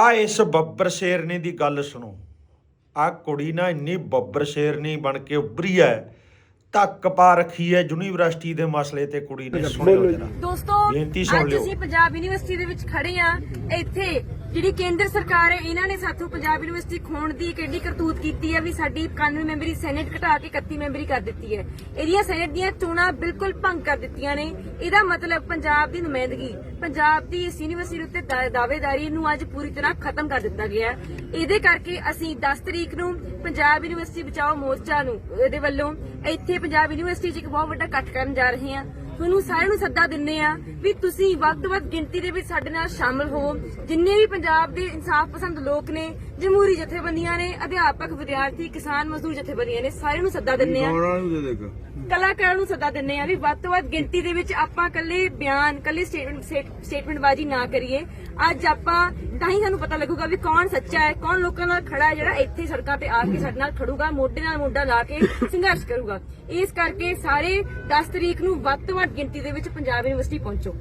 ਆ ਇਸ ਬੱਬਰ ਸ਼ੇਰਨੀ ਦੀ ਗੱਲ ਸੁਣੋ। ਆ ਕੁੜੀ ਨਾ ਇੰਨੀ ਬੱਬਰ ਸ਼ੇਰਨੀ ਬਣ ਕੇ ਉੱਭਰੀ ਐ। ਧੱਕ ਪਾ ਰੱਖੀ ਐ ਯੂਨੀਵਰਸਿਟੀ ਦੇ ਮਸਲੇ ਤੇ ਕੁੜੀ ਨੇ। ਸੁਣਿਓ ਜਰਾ। ਦੋਸਤੋ ਬੇਨਤੀ ਸੁਣ ਅੱਜ ਲਿਓ। ਅਸੀਂ ਪੰਜਾਬ ਯੂਨੀਵਰਸਿਟੀ ਦੇ ਵਿੱਚ ਖੜੇ ਆ। ਇੱਥੇ ਜਿਹੜੀ ਕੇਂਦਰ ਸਰਕਾਰ ਹੈ, ਇਹਨਾਂ ਨੇ ਸਾਥੋਂ ਪੰਜਾਬ ਯੂਨੀਵਰਸਿਟੀ ਖੋਣ ਦੀ ਕਿਹੜੀ ਕਰਤੂਤ ਕੀਤੀ ਹੈ ਵੀ ਸਾਡੀ 91 ਮੈਂਬਰੀ ਸੈਨੇਟ ਘਟਾ ਕੇ 31 ਮੈਂਬਰੀ ਕਰ ਦਿੱਤੀ ਹੈ। ਇਹਦੀਆਂ ਸੈਨੇਟ ਦੀਆਂ ਚੋਣਾਂ ਬਿਲਕੁਲ ਭੰਗ ਕਰ ਦਿੱਤੀਆਂ ਨੇ। ਇਹਦਾ ਮਤਲਬ ਪੰਜਾਬ ਦੀ ਨੁਮਾਇੰਦਗੀ, ਪੰਜਾਬ ਦੀ ਇਸ ਯੂਨੀਵਰਸਿਟੀ ਉੱਤੇ ਦਾ- ਦਾਅਵੇਦਾਰੀ ਨੂੰ ਅੱਜ ਪੂਰੀ ਤਰ੍ਹਾਂ ਖਤਮ ਕਰ ਦਿੱਤਾ ਗਿਆ ਹੈ। ਇਹਦੇ ਕਰਕੇ ਅਸੀਂ 10 ਤਰੀਕ ਨੂੰ ਪੰਜਾਬ ਯੂਨੀਵਰਸਿਟੀ ਬਚਾਓ ਮੋਰਚਾ ਨੂੰ, ਇਹਦੇ ਵੱਲੋਂ ਇੱਥੇ ਪੰਜਾਬ ਯੂਨੀਵਰਸਿਟੀ 'ਚ ਇੱਕ ਬਹੁਤ ਵੱਡਾ ਇਕੱਠ ਕਰਨ ਜਾ ਰਹੇ ਹਾਂ। ਤੁਹਾਨੂੰ ਸਾਰਿਆਂ ਨੂੰ ਸੱਦਾ ਦਿੰਨੇ ਆ ਵੀ ਤੁਸੀਂ ਵੱਧ ਤੋਂ ਵੱਧ ਗਿਣਤੀ ਦੇ ਵਿੱਚ ਸਾਡੇ ਨਾਲ ਸ਼ਾਮਲ ਹੋਵੋ। ਜਿੰਨੇ ਵੀ ਪੰਜਾਬ ਦੇ ਇਨਸਾਫ ਪਸੰਦ ਲੋਕ ਨੇ ਜਮਹੂਰੀ ਜਥੇਬੰਦੀਆਂ ਨੇ ਅਧਿਆਪਕ ਵਿਦਿਆਰਥੀ ਕਿਸਾਨ ਮਜ਼ਦੂਰ ਜਥੇਬੰਦੀਆਂ ਨੇ ਸਾਰਿਆਂ ਨੂੰ ਸੱਦਾ ਦਿੰਨੇ ਆ ਕਲਾਕਾਰਾਂ ਨੂੰ ਸੱਦਾ ਦਿੰਨੇ ਆ ਵੀ ਵੱਧ ਤੋਂ ਵੱਧ ਗਿਣਤੀ ਦੇ ਵਿੱਚ ਆਪਾਂ ਕੱਲੇ ਬਿਆਨ ਕੱਲੇ ਸਟੇਟਮੈਂਟ ਸਟੇਟਮੈਂਟ ਬਾਜੀ ਨਾ ਕਰੀਏ। ਅੱਜ ਆਪਾਂ ਤਾਂ ਹੀ ਸਾਨੂੰ ਪਤਾ ਲੱਗੂਗਾ ਵੀ ਕੌਣ ਸੱਚਾ ਹੈ ਕੌਣ ਲੋਕਾਂ ਨਾਲ ਖੜਾ ਹੈ ਜਿਹੜਾ ਇੱਥੇ ਸੜਕਾਂ ਤੇ ਆ ਕੇ ਸਾਡੇ ਨਾਲ ਖੜੂਗਾ ਮੋਢੇ ਨਾਲ ਮੋਢਾ ਲਾ ਕੇ ਸੰਘਰਸ਼ ਕਰੂਗਾ। ਇਸ ਕਰਕੇ ਸਾਰੇ 10 ਤਰੀਕ ਨੂੰ ਵੱਧ ਤੋਂ ਵੱਧ ਗਿਣਤੀ ਦੇ ਵਿੱਚ ਪੰਜਾਬ ਯੂਨੀਵਰਸਿਟੀ ਪਹੁੰਚੋ।